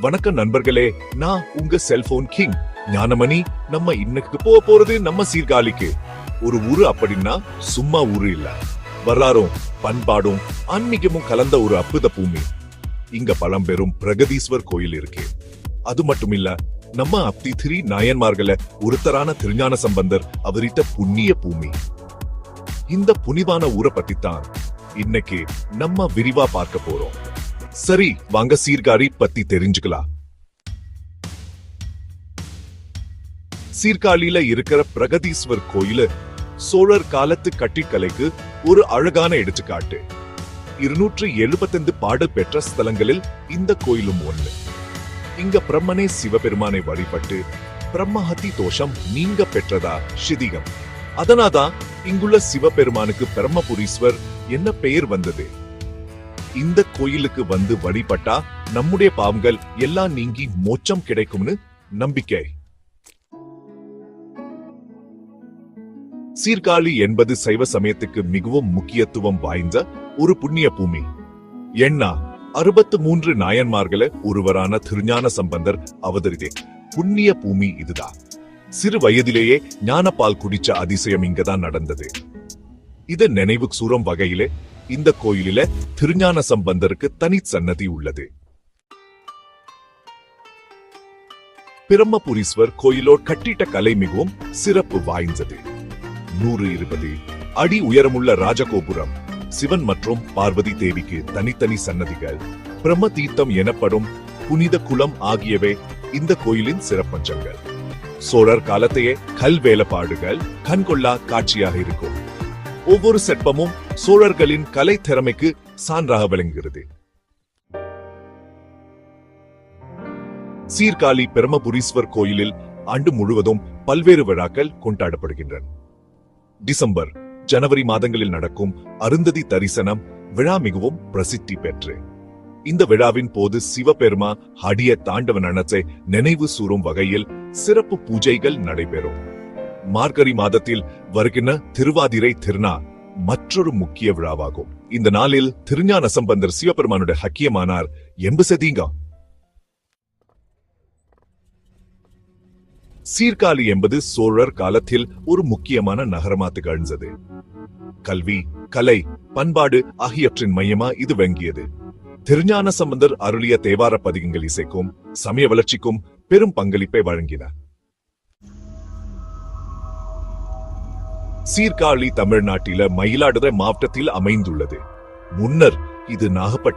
வணக்கம் நண்பர்களே நான் உங்க செல்போன் கிங். ஞானமணி நம்ம இன்னைக்கு போக போறது நம்ம சீர்காழிக்கு. ஒரு ஊரு அப்படின்னா சும்மா ஊரு இல்ல. வரலாறும் பண்பாடும் ஆன்மீகமும் கலந்த ஒரு அற்புத பூமி. இங்க பழம்பெரும் பிரகதீஸ்வர் கோயில் இருக்கு. அது மட்டும் இல்ல நம்ம அப்தி திரி நாயன்மார்கள ஒருத்தரான திருஞான சம்பந்தர் அவரிட்ட புண்ணிய பூமி. இந்த புனிதான ஊரை பத்தி தான் இன்னைக்கு நம்ம விரிவா பார்க்க போறோம். சரி வாங்க சீர்காழி பத்தி தெரிஞ்சுக்கலாம். சீர்காழியில இருக்கிற பிரகதீஸ்வர் கோயிலு சோழர் காலத்து கட்டிக்கலைக்கு ஒரு அழகான எடுத்துக்காட்டு. இருநூற்று எழுபத்தைந்து பாடல் பெற்ற ஸ்தலங்களில் இந்த கோயிலும் ஒண்ணு. இங்க பிரம்மனே சிவபெருமானை வழிபட்டு பிரம்மஹத்தி தோஷம் நீங்க பெற்றதா சிதிகம். அதனாதான் இங்குள்ள சிவபெருமானுக்கு பிரம்மபுரீஸ்வர் என்ன பெயர் வந்தது? இந்த கோயிலுக்கு வந்து வழிபட்டா நம்முடைய பாவங்கள் எல்லாம் நீங்கி மோச்சம் கிடைக்கும்னு நம்பிக்கை. சீர்காழி என்பது சைவ சமயத்துக்கு மிகவும் முக்கியத்துவம் வாய்ந்த ஒரு புண்ணிய பூமி. எண்ணா அறுபத்து மூன்று நாயன்மார்கள ஒருவரான திருஞான சம்பந்தர் அவதரித்தே. புண்ணிய பூமி இதுதான். சிறு வயதிலேயே ஞானப்பால் குடிச்ச அதிசயம் இங்கதான் நடந்தது. இத நினைவு சூரம் வகையிலே இந்த கோயிலில திருஞான சம்பந்தருக்கு தனி சன்னதி உள்ளது. பிரம்மபுரீஸ்வர் கோயிலோர் கட்டிட்ட கலை மிகவும் சிறப்பு வாய்ந்தது. நூறு இருபது அடி உயரமுள்ள ராஜகோபுரம் சிவன் மற்றும் பார்வதி தேவிக்கு தனித்தனி சன்னதிகள் பிரம்ம தீர்த்தம் எனப்படும் புனித குலம் ஆகியவை இந்த கோயிலின் சிறப்பஞ்சங்கள் சோழர் காலத்தையே கல் வேலைப்பாடுகள் கண்கொள்ளா காட்சியாக இருக்கும். ஒவ்வொரு சிற்பமும் சோழர்களின் கலை திறமைக்கு சான்றாக விளங்குகிறது. சீர்காழி பிரம்மபுரீஸ்வர் கோயிலில் ஆண்டு முழுவதும் பல்வேறு விழாக்கள் கொண்டாடப்படுகின்றன. டிசம்பர் ஜனவரி மாதங்களில் நடக்கும் அருந்ததி தரிசனம் விழா மிகவும் பிரசித்தி பெற்று இந்த விழாவின் போது சிவபெருமா அடிய தாண்டவ நடத்தை நினைவு சூறும் வகையில் சிறப்பு பூஜைகள் நடைபெறும். மார்கழி மாதத்தில் வருகின்ற திருவாதிரை திருநாள் மற்றொரு முக்கிய விழாவாகும். இந்த நாளில் திருஞான சம்பந்தர் சிவபெருமானுடைய ஹக்கியமானார் எம்பு சதீங்கா சீர்காழி என்பது சோழர் காலத்தில் ஒரு முக்கியமான நகரமா திகழ்ந்தது. கல்வி கலை பண்பாடு ஆகியவற்றின் மையமா இது வங்கியது திருஞான சம்பந்தர் அருளிய தேவார பதிகங்கள் இசைக்கும் சமய வளர்ச்சிக்கும் பெரும் பங்களிப்பை வழங்கின சீர்காழி தமிழ்நாட்டில மயிலாடுதுறை மாவட்டத்தில் அமைந்துள்ளது. முன்னர் இது நாகப்பட்டினம்